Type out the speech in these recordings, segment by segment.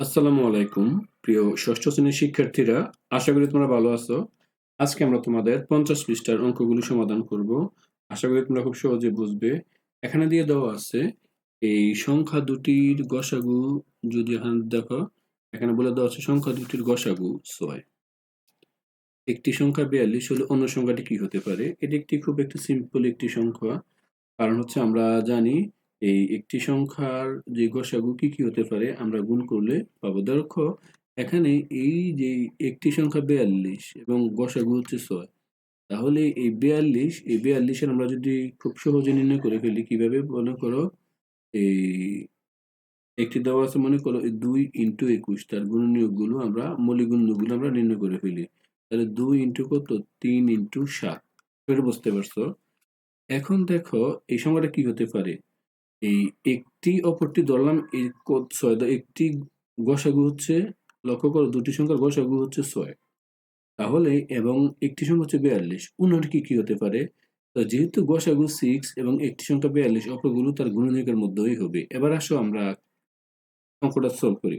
আসসালামু আলাইকুম, প্রিয় ষষ্ঠ শ্রেণির শিক্ষার্থীরা। আশা করি তোমরা ভালো আছো। আজকে আমরা তোমাদের পঞ্চাশ পৃষ্ঠার অঙ্কগুলো সমাধান করব। আশা করি তোমরা খুব সহজে বুঝবে। এখানে দিয়ে দেওয়া আছে, এই সংখ্যা দুটির গসাগু যদি এখানে দেখো, এখানে বলে দেওয়া আছে সংখ্যা দুটির গসাগু ছয়। একটি সংখ্যা বিয়াল্লিশ হলে অন্য সংখ্যাটি কি হতে পারে? এটি একটি খুব একটি সিম্পল একটি সংখ্যা। কারণ হচ্ছে আমরা জানি এই একটি সংখ্যার যে গসাগু কি কি হতে পারে আমরা গুণ করলে পাবো। দেখো এখানে এই যে একটি সংখ্যা বিয়াল্লিশ এবং গসাগু হচ্ছে ছয়, তাহলে এই বিয়াল্লিশ, এই বিয়াল্লিশের আমরা যদি খুব সহজে নির্ণয় করে ফেলি কীভাবে মনে করো? এই একটি দেওয়া আছে মনে করো, এই দুই ইন্টু একুশ, তার গুণনীয়কগুলো আমরা মৌলিক আমরা নির্ণয় করে ফেলি। তাহলে দুই ইন্টু কত? তিন ইন্টু সাত। বুঝতে পারছ? এখন দেখো, এই সংখ্যাটা কি হতে পারে? এই একটি অপরটি ধরলাম ছয় একটি গসাগু হচ্ছে, লক্ষ্য করো, দুটি সংখ্যার গসাগু হচ্ছে ছয়। তাহলে, এবং একটি সংখ্যা হচ্ছে বিয়াল্লিশ, উনার কি কি হতে পারে? তো যেহেতু গসাগু সিক্স এবং একটি সংখ্যা বিয়াল্লিশ, অপরগুলো তার গুণনীয়কের মধ্যেই হবে। এবার আসো আমরা অঙ্কটা সলভ করি।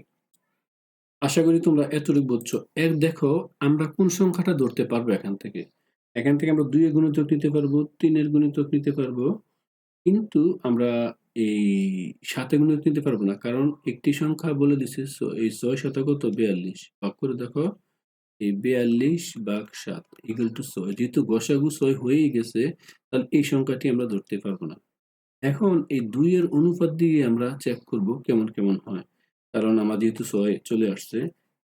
আশা করি তোমরা এতটুকু বুঝছ। এক দেখো, আমরা কোন সংখ্যাটা ধরতে পারব এখান থেকে? এখান থেকে আমরা দুইয়ের গুণিতক নিতে পারব, তিনের গুণিতক নিতে পারব। কিন্তু আমরা এই সাথে গুণিতক নিতে পারব না। কারণ একটি সংখ্যা বলে দিছে এই ছয় শতক তো বিয়াল্লিশ। ভাগ করে দেখো, এই বিয়াল্লিশ ভাগ সাত ইকুয়াল টু ছয়। যেহেতু গসাগু ছয় হয়েই গেছে, তাহলে এই সংখ্যাটি আমরা ধরতে পারব না। এখন এই দুইয়ের অনুপাত দিয়ে আমরা চেক করব কেমন কেমন হয়। কারণ আমার যেহেতু ছয় চলে আসছে,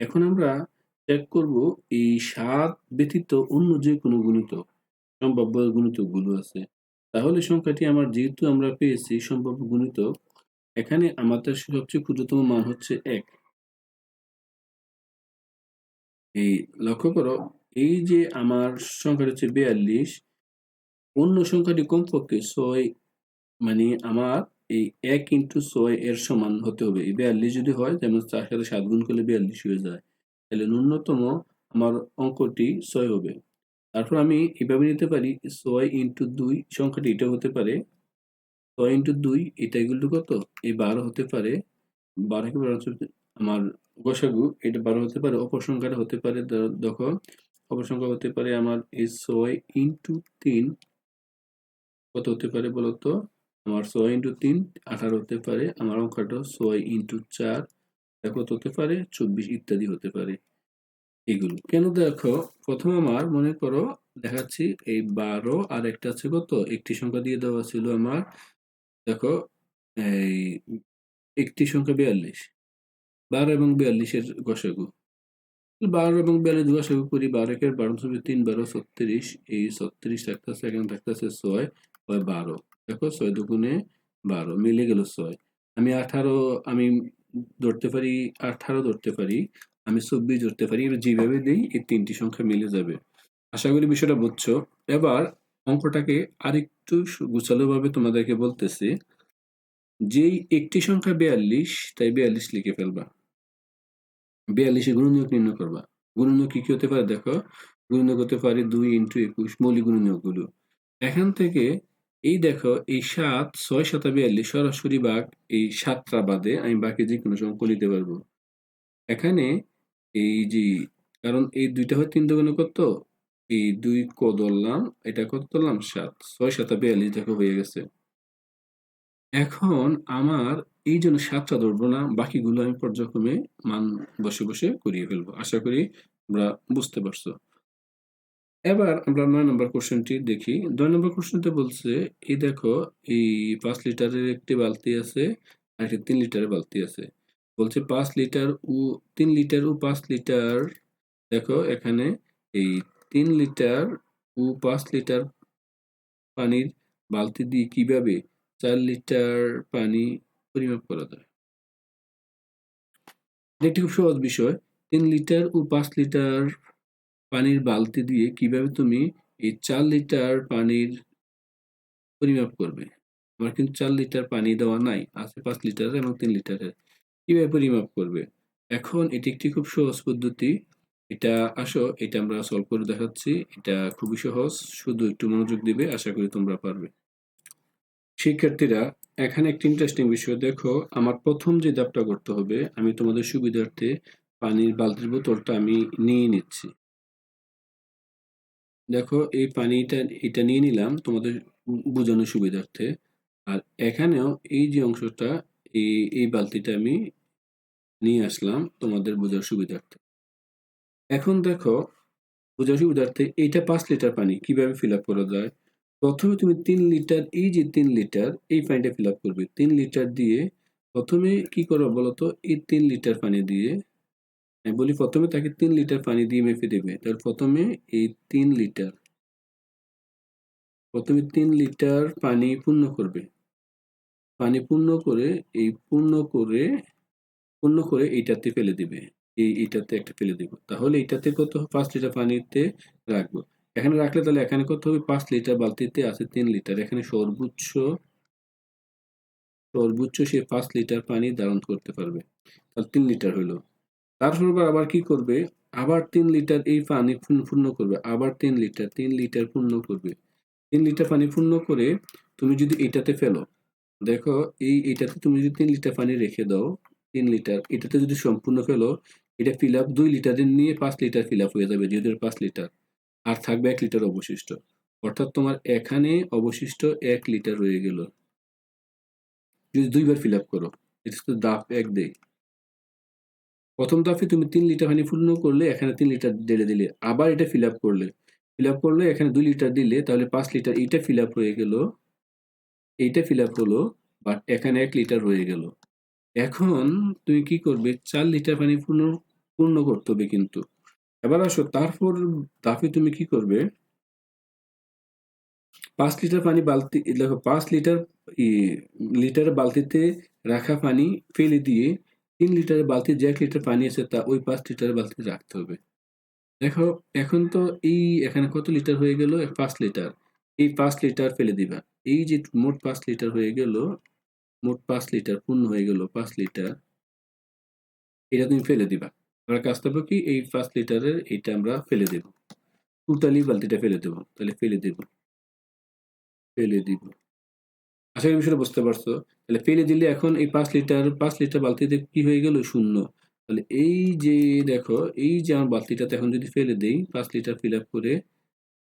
এখন আমরা চেক করব এই সাত ব্যতীত অন্য যে কোনো গুণিতক, সম্ভাব্য গুণিতকগুলো আছে। তাহলে সংখ্যাটি আমার যেহেতু আমরা পেয়েছি সম্ভাব্য গুণিতক, এখানে আমাদের সবচেয়ে ক্ষুদ্রতম মান হচ্ছে এক। এই লক্ষ্য করো, এই যে আমার সংখ্যাটা হচ্ছে বিয়াল্লিশ, অন্য সংখ্যাটি কমপক্ষে ছয় মানে আমার এই এক ইন্টু ছয় এর সমান হতে হবে। এই বিয়াল্লিশ যদি হয়, যেমন তার সাথে সাত গুণ করলে বিয়াল্লিশ হয়ে যায়, তাহলে ন্যূনতম আমার অঙ্কটি ছয় হবে। তারপর আমি এভাবে নিতে পারি ছয় ইন্টু দুই সংখ্যাটি এটা হতে পারে, ছয় ইন্টু দুই এটা এগুলো কত? এই বারো হতে পারে, বারো কি বারো আমার গসাগু এটা বারো হতে পারে অপর সংখ্যাটা হতে পারে দেখো অপর সংখ্যা হতে পারে আমার এই ছয় ইন্টু তিন, কত হতে পারে বলতো? আমার ছয় ইন্টু তিন, আঠারো হতে পারে, আমার অঙ্কটা ছয় ইন্টু চার কত হতে পারে? চব্বিশ ইত্যাদি হতে পারে। এগুলো। কেন দেখো? প্রথম আমার মনে করো, দেখাচ্ছি এই বারো, আর একটা আছে কত? একটি সংখ্যা দিয়ে দেওয়া ছিল আমার, দেখো, এই একটি সংখ্যা বিয়াল্লিশ। বারো এবং বিয়াল্লিশের গসাগু। বারো এবং বিয়াল্লিশ গসাগু করি, বারো একের বারো ছবি তিন, বারো, ছত্রিশ। এই ছত্রিশ থাকতেছে, এখানে থাকতেছে ছয় হয় বারো। দেখো, ছয় দুগুণে বারো, মিলে গেল ছয়। আমি আঠারো, আমি ধরতে পারি, আঠারো ধরতে পারি। আমি চব্বিশ ধরতে পারি, এবার যেভাবে দিই, এই তিনটি সংখ্যা মিলে যাবে। আশা করি বিষয়টা বুঝছ। এবার অঙ্কটাকে আরেকটু গুছালো ভাবে তোমাদেরকে বলতেছি। যেই একটি সংখ্যা বিয়াল্লিশ, তাই বিয়াল্লিশ লিখে ফেলবা। বিয়াল্লিশে গুণনীয়ক নির্ণয় করবা। গুণনীয়ক কি কি হতে পারে দেখো। গুণনীয়ক হতে পারে দুই ইন্টু একুশ মৌলিক গুণনীয়কগুলো এখান থেকে এই দেখো, এই সাত, ছয় সাতা বিয়াল্লিশ সরাসরি বাঘ এই সাতটা বাদে আমি বাকি যে কোনো সংখ্যা নিতে পারব। এখানে এই যে, কারণ এই দুইটা হয় তিন দুগুণে কত? এই দুই ক ধরলাম, এটা কত ধরলাম? সাত। ছয় সাতা বিয়াল্লিশ, দেখো হয়ে গেছে। এখন আমার এই জন্য সাতটা ধরবো না, বাকিগুলো আমি পর্যায়ক্রমে মান বসে বসে করিয়ে ফেলব। আশা করি আমরা বুঝতে পারছ। এবার আমরা নয় নম্বর কোশ্চেনটি দেখি। নয় নম্বর কোশ্চেনতে বলছে, এই দেখো, এই পাঁচ লিটারের একটি বালতি আছে, আর একটি তিন লিটারের বালতি আছে। বলছে পাঁচ লিটার ও তিন লিটার ও পাঁচ লিটার। দেখো এখানে এই তিন লিটার ও পাঁচ লিটার পানির বালতি দিয়ে কীভাবে চার লিটার পানি পরিমাপ করা যায়? একটি খুব সহজ বিষয়। তিন লিটার ও পাঁচ লিটার পানির বালতি দিয়ে কীভাবে তুমি এই চার লিটার পানির পরিমাপ করবে? আমার কিন্তু চার লিটার পানি দেওয়া নাই, আছে পাঁচ লিটার এবং তিন লিটারের। কীভাবে পরিমাপ করবে? এখন এটি একটি খুব সহজ পদ্ধতি। এটা, আসো, এটা আমরা সলভ করে দেখাচ্ছি। এটা খুবই সহজ, শুধু একটু মনোযোগ দিবে, আশা করি তোমরা পারবে। শিক্ষার্থীরা, এখানে একটি ইন্টারেস্টিং বিষয় দেখো। আমার প্রথম যে ধাপটা করতে হবে, আমি তোমাদের সুবিধার্থে পানির বালতির বোতলটা আমি নিয়ে নিচ্ছি। দেখো, এই পানিটা, এটা নিয়ে নিলাম তোমাদের বোঝানোর সুবিধার্থে। আর এখানেও এই যে অংশটা, এই এই বালতিটা আমি নিয়ে আসলাম তোমাদের বোঝার সুবিধার্থে। এখন দেখো, বোঝার সুবিধার্থে এইটা পাঁচ লিটার পানি কীভাবে ফিল আপ করা যায়? প্রথমে তুমি তিন লিটার, এই যে তিন লিটার, এই পানিটা ফিল আপ করবে। তিন লিটার দিয়ে প্রথমে কি করব বলতো? এই তিন লিটার পানি দিয়ে, আমি বলি প্রথমে তাকে তিন লিটার পানি দিয়ে মেপে দেবে। তাহলে প্রথমে এই তিন লিটার, প্রথমে তিন লিটার পানি পূর্ণ করবে। পানি পূর্ণ করে, এই পূর্ণ করে পূর্ণ করে এইটাতে ফেলে দিবে। এই, এইটাতে একটা ফেলে দিব। তাহলে এইটাতে কত পাঁচ লিটার পানিতে রাখব। এখানে রাখলে তাহলে এখানে কত হবে? পাঁচ লিটার বালতিতে আছে তিন লিটার। এখানে সর্বোচ্চ সর্বোচ্চ সে পাঁচ লিটার পানি ধারণ করতে পারবে। তাহলে তিন লিটার হইল তারপর আবার কি করবে? আবার তিন লিটার এই পানি পূর্ণ করবে। আবার তিন লিটার তিন লিটার পূর্ণ করবে। তিন লিটার পানি পূর্ণ করে তুমি যদি এটাতে ফেলো, দেখো এই এটাতে তুমি যদি তিন লিটার পানি রেখে দাও তিন লিটার। এটাতে যদি সম্পূর্ণ ফেলো এটা ফিল আপ দুই লিটারের নিয়ে পাঁচ লিটার ফিল আপ হয়ে যাবে, যেহেতু পাঁচ লিটার। আর থাকবে এক লিটার অবশিষ্ট। অর্থাৎ তোমার এখানে অবশিষ্ট এক লিটার রয়ে গেল। যদি দুইবার ফিল আপ করো, এটা তো দাপ এক দেয় প্রথম দাফে তুমি তিন লিটার পানি পূর্ণ করলে, এখানে তিন লিটার ঢেলে দিলে। আবার এটা ফিল আপ করলে। ফিল আপ করলে এখানে দুই লিটার দিলে, তাহলে পাঁচ লিটার, এইটা ফিল আপ হয়ে গেল। এইটা ফিল আপ হলো বাট এখানে এক লিটার হয়ে গেল। এখন তুমি কি করবে? চার লিটার পানি পূর্ণ পূর্ণ করতে হবে কিন্তু। এবার আসো, তারপর দাফে তুমি কি করবে? পাঁচ লিটার পানি বালতি, দেখো, পাঁচ লিটার লিটার বালতিতে রাখা পানি ফেলে দিয়ে তিন লিটারের বালতি যে এক লিটার পানি আছে তা ওই পাঁচ লিটারের বালতিতে রাখতে হবে। দেখো, এখন তো এই এখানে কত লিটার হয়ে গেল? পাঁচ লিটার। এই পাঁচ লিটার ফেলে দিবা। এই যে মোট পাঁচ লিটার হয়ে গেল মোট পাঁচ লিটার, পূর্ণ হয়ে গেল পাঁচ লিটার। এটা তুমি ফেলে দিবা। আমরা কাজ করব কি? এই পাঁচ লিটারের এইটা আমরা ফেলে দেব। টোটালি বালতিটা ফেলে দেবো। তাহলে ফেলে দেব। ফেলে দিব। আশা করি বিষয়টা বুঝতে পারছ। তাহলে ফেলে দিলে এখন এই পাঁচ লিটার পাঁচ লিটার বালতিতে কি হয়ে গেল? শূন্য। তাহলে এই যে দেখো, এই যে আমার বালতিটাতে এখন যদি ফেলে দেই, পাঁচ লিটার ফিল আপ করে,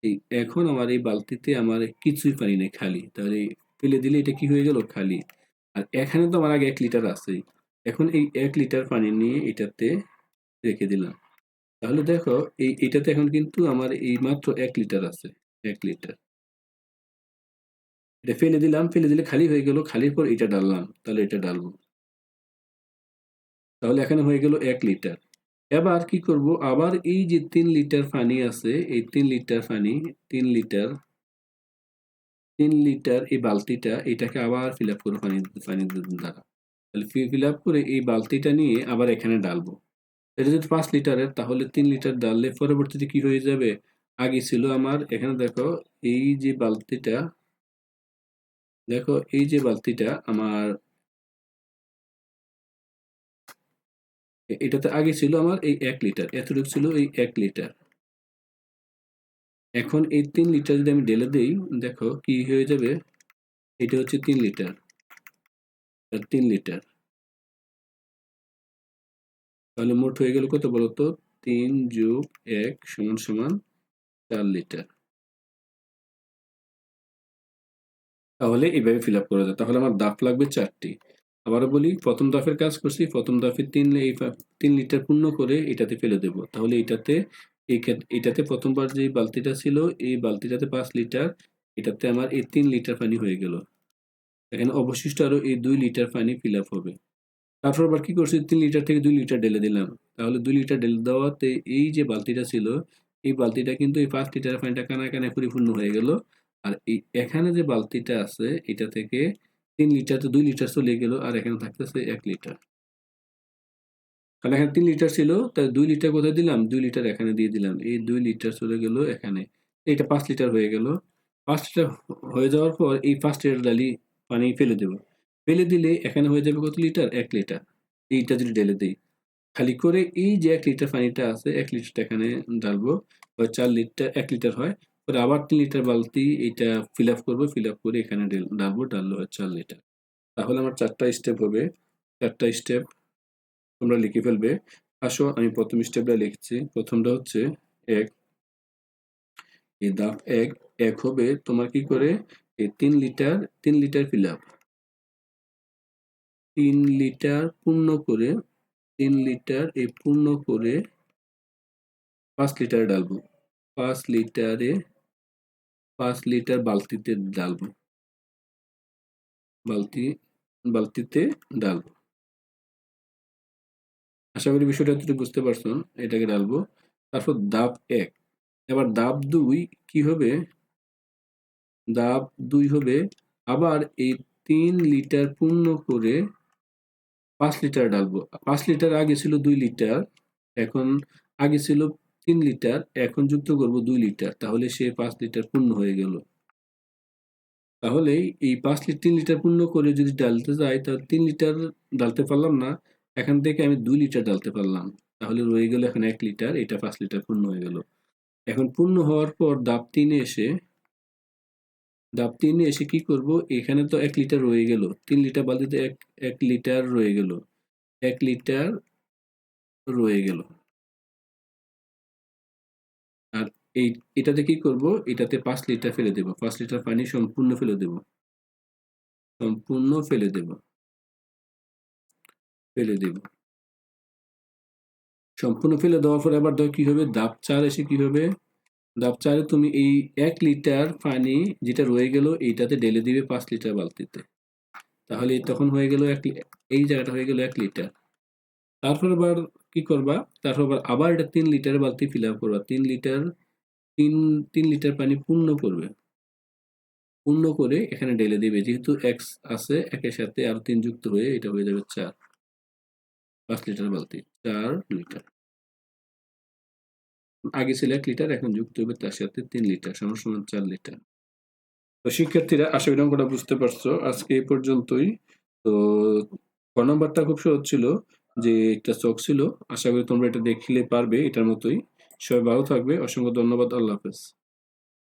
এই এখন আমার এই বালতিতে আমার কিছুই পানি নেই খালি। তাহলে ফেলে দিলে এটা কি হয়ে গেল? খালি। আর এখানে তো আমার আগে এক লিটার আছেই এখন এই এক লিটার পানি নিয়ে এটাতে রেখে দিলাম। তাহলে দেখো, এই এটাতে এখন কিন্তু আমার এই মাত্র এক লিটার আছে, এক লিটার। এটা ফেলে দিলাম, ফেলে দিলে খালি হয়ে গেল, খালির পর এটা ডাললাম, তাহলে এটা ডালবো। তাহলে এখানে হয়ে গেল এক লিটার। এবার কি করব? আবার এই যে তিন লিটার পানি আছে, এই তিন লিটার পানি, তিন লিটার তিন লিটার এই বালতিটা এটাকে আবার ফিল আপ করে পানি পানি দ্বারা তাহলে ফিল আপ করে এই বালতিটা নিয়ে আবার এখানে ডালবো। এটা যদি পাঁচ লিটারের, তাহলে তিন লিটার ডাললে পরবর্তীতে কি হয়ে যাবে? আগে ছিল আমার, এখানে দেখো এই যে বালতিটা, দেখো এই যে বালতিটা আমার এটাতে আগে ছিল আমার এই এক লিটার, এতটুকু ছিল এই এক লিটার। এখন এই তিন লিটার যদি আমি ঢেলে দিই, দেখো কি হয়ে যাবে? এটা হচ্ছে তিন লিটার তিন লিটার তাহলে মোট হয়ে গেল কত বলতো? তিন যোগ এক সমান সমান চার লিটার তাহলে এইভাবে ফিল আপ করা যায়। তাহলে আমার দাফ লাগবে চারটি। আবারও বলি, প্রথম দাফের কাজ করছি, প্রথম দাফে তিন তিন লিটার পূর্ণ করে এটাতে ফেলে দেব। তাহলে এটাতে এটাতে প্রথমবার যে বালতিটা ছিল, এই বালতিটাতে পাঁচ লিটার, এটাতে আমার এই তিন লিটার পানি হয়ে গেল। এখানে অবশিষ্ট আরও এই দুই লিটার পানি ফিল আপ হবে। তারপর আবার কি করছি? তিন লিটার থেকে দুই লিটার ঢেলে দিলাম। তাহলে দুই লিটার ঢেলে দেওয়াতে এই যে বালতিটা ছিল, এই বালতিটা কিন্তু এই পাঁচ লিটার পানিটা কানা কানা পরিপূর্ণ হয়ে গেল। আর এই, এখানে যে বালতিটা আছে, এটা থেকে তিন লিটার তো দুই লিটার চলে গেল, আর এখানে থাকতেছে এক লিটার। কারণ এখানে তিন লিটার ছিল, তাই দুই লিটার কোথায় দিলাম? দুই লিটার এখানে দিয়ে দিলাম। এই দুই লিটার চলে গেল এখানে। এটা পাঁচ লিটার হয়ে গেল। পাঁচ লিটার হয়ে যাওয়ার পর এই পাঁচ লিটার ডালি পানি ফেলে দেবো। ফেলে দিলে এখানে হয়ে যাবে কত লিটার এক লিটার এইটা যদি ঢেলে দিই। খালি করে এই যে এক লিটার পানিটা আছে, এক লিটারটা এখানে ঢালবো। চার লিটার এক লিটার হয়। পরে আবার তিন লিটার বালতি এটা ফিল আপ করব। ফিল আপ করে এখানে ডালবো ডাললো হয় চার লিটার তাহলে আমার চারটা স্টেপ হবে। চারটা স্টেপ তোমরা লিখে ফেলবে। আসো, আমি প্রথম স্টেপটা লিখছি। প্রথমটা হচ্ছে এক। এই ধাপ এক। এক হবে তোমার কি করে? এই তিন লিটার তিন লিটার ফিল আপ তিন লিটার পূর্ণ করে, তিন লিটার এই পূর্ণ করে পাঁচ লিটার ডালবো পাঁচ লিটারে পাঁচ লিটার বালতিতে ডালবো বালতি, বালতিতে ডালবো আশা করি বিষয়টা তুমি বুঝতে পারছ, এটাকে ডালবো তারপর দাব এক। এবার দাব দুই কি হবে? দাব দুই হবে আবার এই তিন লিটার পূর্ণ করে পাঁচ লিটার ডালবো পাঁচ লিটার আগে ছিল দুই লিটার, এখন আগে ছিল তিন লিটার, এখন যুক্ত করব দুই লিটার। তাহলে সে পাঁচ লিটার পূর্ণ হয়ে গেল। তাহলে এই পাঁচ লিটার তিন লিটার পূর্ণ করে যদি ডালতে যাই তাহলে তিন লিটার ডালতে পারলাম না। এখান থেকে আমি দুই লিটার ডালতে পারলাম। তাহলে রয়ে গেল এখন এক লিটার, এটা পাঁচ লিটার পূর্ণ হয়ে গেল। এখন পূর্ণ হওয়ার পর দাব তিনে এসে, দাব তিনে এসে কি করব? এখানে তো এক লিটার রয়ে গেল। তিন লিটার বালতিতে এক এক লিটার রয়ে গেল। এক লিটার রয়ে গেল। আর এই, এটাতে কি করব? এটাতে পাঁচ লিটার ফেলে দেব। পাঁচ লিটার পানি সম্পূর্ণ ফেলে দেব। সম্পূর্ণ ফেলে দেব। ফেলে দেব। সম্পূর্ণ ফেলে দেওয়ার পরে আবার ধর কি হবে দাব চার এসে কি হবে? দাব চারে তুমি এই এক লিটার পানি যেটা রয়ে গেল এইটাতে ঢেলে দিবে পাঁচ লিটার বালতিতে। তাহলে তখন হয়ে গেল এক এই জায়গাটা হয়ে গেল এক লিটার। তারপর আবার কি করবা? তারপর আবার আবার এটা তিন লিটার বালতি ফিল আপ করবা। তিন লিটার, তিন তিন লিটার পানি পূর্ণ করবে। পূর্ণ করে এখানে ঢেলে দিবে। যেহেতু এক্স আছে, একের সাথে আর তিন যুক্ত হয়ে এটা হয়ে যাবে চার। পাঁচ লিটার বালতি চার লিটার আগে ছিল এক লিটার এখন যুক্ত হবে তার সাথে তিন লিটার সমান সমান চার লিটার তো শিক্ষার্থীরা, আশা করি অঙ্কটা বুঝতে পারছ। আজকে এই পর্যন্তই। তো ক নম্বরটা খুব সহজ ছিল যে একটা চক ছিল। আশা করি তোমরা এটা দেখলে পারবে এটার মতোই। সবাই ভালো থাকবে। অসংখ্য ধন্যবাদ। আল্লাহ হাফেজ।